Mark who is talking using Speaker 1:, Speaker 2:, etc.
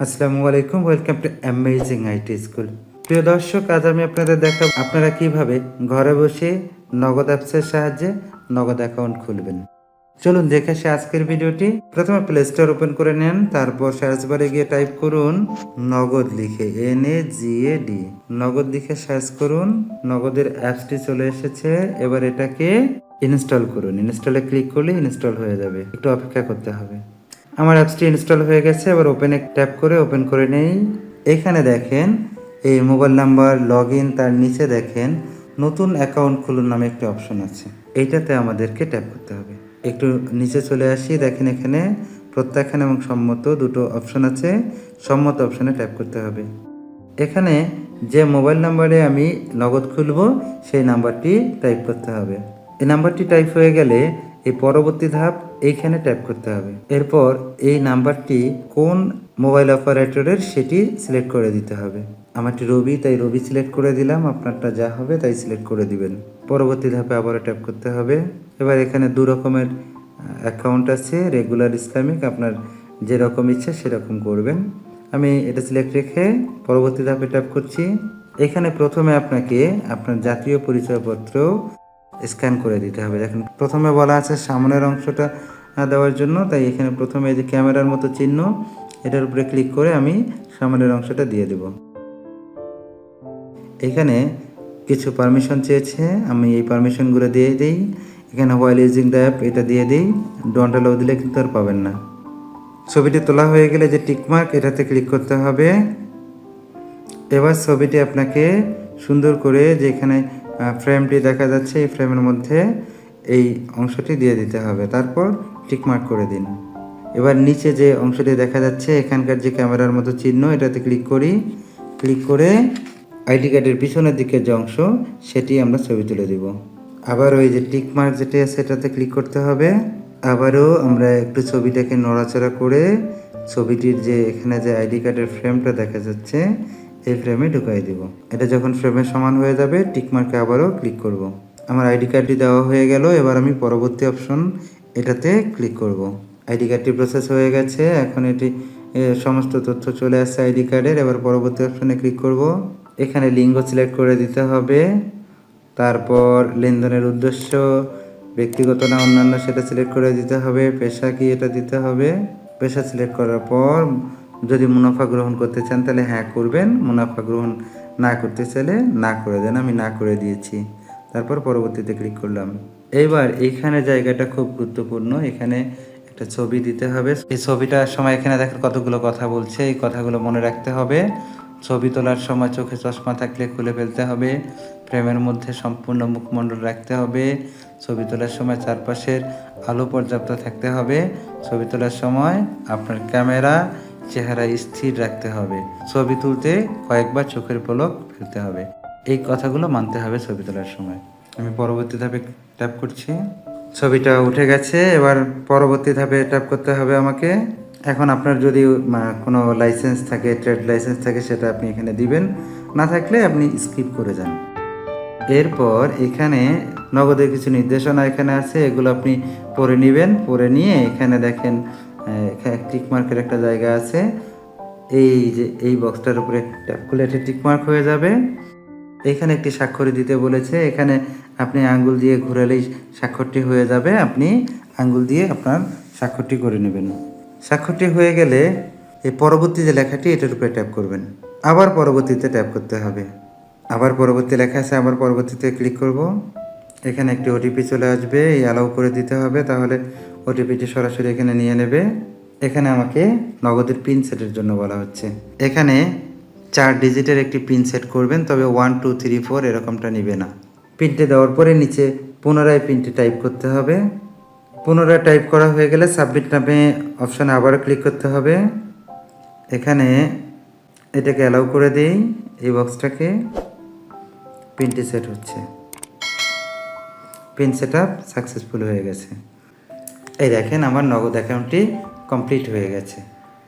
Speaker 1: আসসালামু আলাইকুম, welcome to amazing IT school. প্রিয় দর্শক, আজ আমি আপনাদের দেখাবো আপনারা কীভাবে ঘরে বসে নগদ অ্যাপসের সাহায্যে নগদ অ্যাকাউন্ট খুলবেন। চলুন দেখে আসি আজকের ভিডিওটি। প্রথমে প্লে স্টোর ওপেন করে নেন, তারপর সার্চ বারে গিয়ে টাইপ করুন, নগদ লিখে N A G A D নগদ লিখে সার্চ করুন, নগদের অ্যাপসটি চলে এসেছে, এবার এটাকে ইনস্টল করুন। ইনস্টলে ক্লিক করলে ইনস্টল হয়ে যাবে। একটু অপেক্ষা করতে হবে। আমার অ্যাপসটি ইনস্টল হয়ে গেছে, এবার ওপেনে ট্যাপ করে ওপেন করে নেই। এখানে দেখেন, এই মোবাইল নাম্বার লগ ইন তার নিচে দেখেন, নতুন অ্যাকাউন্ট খুলুন নামে একটি অপশন আছে। এইটাতে আমাদেরকে ট্যাপ করতে হবে। একটু নিচে চলে আসি, দেখেন এখানে প্রত্যাখ্যান এবং সম্মত দুটো অপশন আছে, সম্মত অপশনে ট্যাপ করতে হবে। এখানে যে মোবাইল নাম্বারে আমি নগদ খুলব, সেই নাম্বারটি টাইপ করতে হবে। এই নাম্বারটি টাইপ হয়ে গেলে এই পরবর্তী ধাপ এইখানে ট্যাপ করতে হবে। এরপর এই নাম্বারটি কোন মোবাইল অপারেটরের সেটি সিলেক্ট করে দিতে হবে। আমারটি রবি, তাই রবি সিলেক্ট করে দিলাম, আপনারটা যা হবে তাই সিলেক্ট করে দিবেন। পরবর্তী ধাপে আবারও ট্যাপ করতে হবে। এবার এখানে দু রকমের অ্যাকাউন্ট আছে রেগুলার ইসলামিক আপনার যেরকম ইচ্ছা সেরকম করবেন। আমি এটা সিলেক্ট রেখে পরবর্তী ধাপে ট্যাপ করছি। এখানে প্রথমে আপনাকে আপনার জাতীয় পরিচয়পত্র স্ক্যান করে দিতে হবে। দেখেন, প্রথমে বলা আছে সামনের অংশটা দেওয়ার জন্য, তাই এখানে প্রথমে যে ক্যামেরার মতো চিহ্ন, এটার উপরে ক্লিক করে আমি সামনের অংশটা দিয়ে দেব। এখানে কিছু পারমিশন চেয়েছে, আমি এই পারমিশনগুলো দিয়ে দিই। এখানে হোয়াইল ইউজিং দ্য অ্যাপ এটা দিয়ে দিই। ডন্ট অ্যালাউ দিলে কিন্তু আর পাবেন না। ছবিটি তোলা হয়ে গেলে যে টিকমার্ক এটাতে ক্লিক করতে হবে। এবার ছবিটি আপনাকে সুন্দর করে যেখানে ফ্রেমটি দেখা যাচ্ছে, এই ফ্রেমের মধ্যে এই অংশটি দিয়ে দিতে হবে। তারপর টিকমার্ক করে দিন। এবার নিচে যে অংশটি দেখা যাচ্ছে, এখানকার যে ক্যামেরার মতো চিহ্ন, এটাতে ক্লিক করি। ক্লিক করে আইডি কার্ডের পিছনের দিকের যে অংশ, সেটি আমরা ছবি তুলে দিব। আবার ওই যে টিকমার্ক যেটি আছে, সেটাতে ক্লিক করতে হবে। আবারও আমরা একটু ছবিটাকে নড়াচড়া করে ছবিটির যে এখানে যে আইডি কার্ডের ফ্রেমটা দেখা যাচ্ছে এই ফ্রেমে ঢুকাই দিব এটা যখন ফ্রেমের সমান হয়ে যাবে টিকমার্কে আবারও ক্লিক করব। আমার আইডি কার্ডটি দেওয়া হয়ে গেল, এবার আমি পরবর্তী অপশন এটাতে ক্লিক করব। আইডি কার্ডটি প্রসেস হয়ে গেছে, এখন এটি সমস্ত তথ্য চলে আসছে আইডি কার্ডের এবার পরবর্তী অপশনে ক্লিক করব। এখানে লিঙ্গ সিলেক্ট করে দিতে হবে, তারপর লেনদেনের উদ্দেশ্য, ব্যক্তিগত না অন্যান্য, সেটা সিলেক্ট করে দিতে হবে, পেশা কি এটা দিতে হবে, পেশা সিলেক্ট করার পর যদি মুনাফা গ্রহণ করতে চান, তাহলে হ্যাঁ করবেন। মুনাফা গ্রহণ না করতে চাইলে না করে দেন, আমি না করে দিয়েছি। তারপর পরবর্তীতে ক্লিক করলাম। এইবার এইখানে জায়গাটা খুব গুরুত্বপূর্ণ। এখানে একটা ছবি দিতে হবে। এই ছবিটার সময় এখানে দেখেন কতগুলো কথা বলছে। এই কথাগুলো মনে রাখতে হবে। ছবি তোলার সময় চোখে চশমা থাকলে খুলে ফেলতে হবে। ফ্রেমের মধ্যে সম্পূর্ণ মুখমণ্ডল রাখতে হবে। ছবি তোলার সময় চারপাশের আলো পর্যাপ্ত থাকতে হবে। ছবি তোলার সময় আপনার ক্যামেরা চেহারা স্থির রাখতে হবে। ছবি তুলতে কয়েকবার চোখের পলক ফেলতে হবে। এই কথাগুলো মানতে হবে ছবি তোলার সময়। আমি পরবর্তী ধাপে ট্যাপ করছি। ছবিটা উঠে গেছে, এবার পরবর্তী ধাপে ট্যাপ করতে হবে আমাকে। এখন আপনার যদি কোনো লাইসেন্স থাকে ট্রেড লাইসেন্স থাকে, সেটা আপনি এখানে দিবেন। না থাকলে আপনি স্কিপ করে যান। এরপর এখানে নগদের কিছু নির্দেশনা এখানে আছে, এগুলো আপনি পড়ে নেবেন। পড়ে নিয়ে এখানে দেখেন টিক মার্কের একটা জায়গা আছে। এই যে, এই বক্সটার উপরে ট্যাপ করলে এটা টিক মার্ক হয়ে যাবে। এখানে একটি স্বাক্ষর দিতে বলেছে, এখানে আপনি আঙ্গুল দিয়ে ঘোরালেই স্বাক্ষরটি হয়ে যাবে। আপনি আঙ্গুল দিয়ে আপনার স্বাক্ষরটি করে নেবেন। স্বাক্ষরটি হয়ে গেলে এই পরবর্তী যে লেখাটি, এটার উপরে ট্যাপ করবেন। আবার পরবর্তীতে ট্যাপ করতে হবে। আবার পরবর্তী লেখা আছে, আবার পরবর্তীতে ক্লিক করব। এখানে একটি ওটিপি চলে আসবে, এই অ্যালাউ করে দিতে হবে। তাহলে ওটিপিটি সরাসরি এখানে নিয়ে নেবে। এখানে আমাকে নগদের পিন সেটের জন্য বলা হচ্ছে। এখানে চার ডিজিটের একটি পিন সেট করবেন, তবে ওয়ান টু থ্রি ফোর এরকমটা নিবে না। পিনটি দেওয়ার পরে নিচে পুনরায় পিনটি টাইপ করতে হবে। পুনরায় টাইপ করা হয়ে গেলে সাবমিট নামে অপশানে আবারও ক্লিক করতে হবে। এখানে এটাকে অ্যালাউ করে দিই, এই বক্সটাকে পিনটি সেট হচ্ছে। পিন সেট আপ সাকসেসফুল হয়ে গেছে। এই দেখেন আমার নগদ অ্যাকাউন্টটি কমপ্লিট হয়ে গেছে।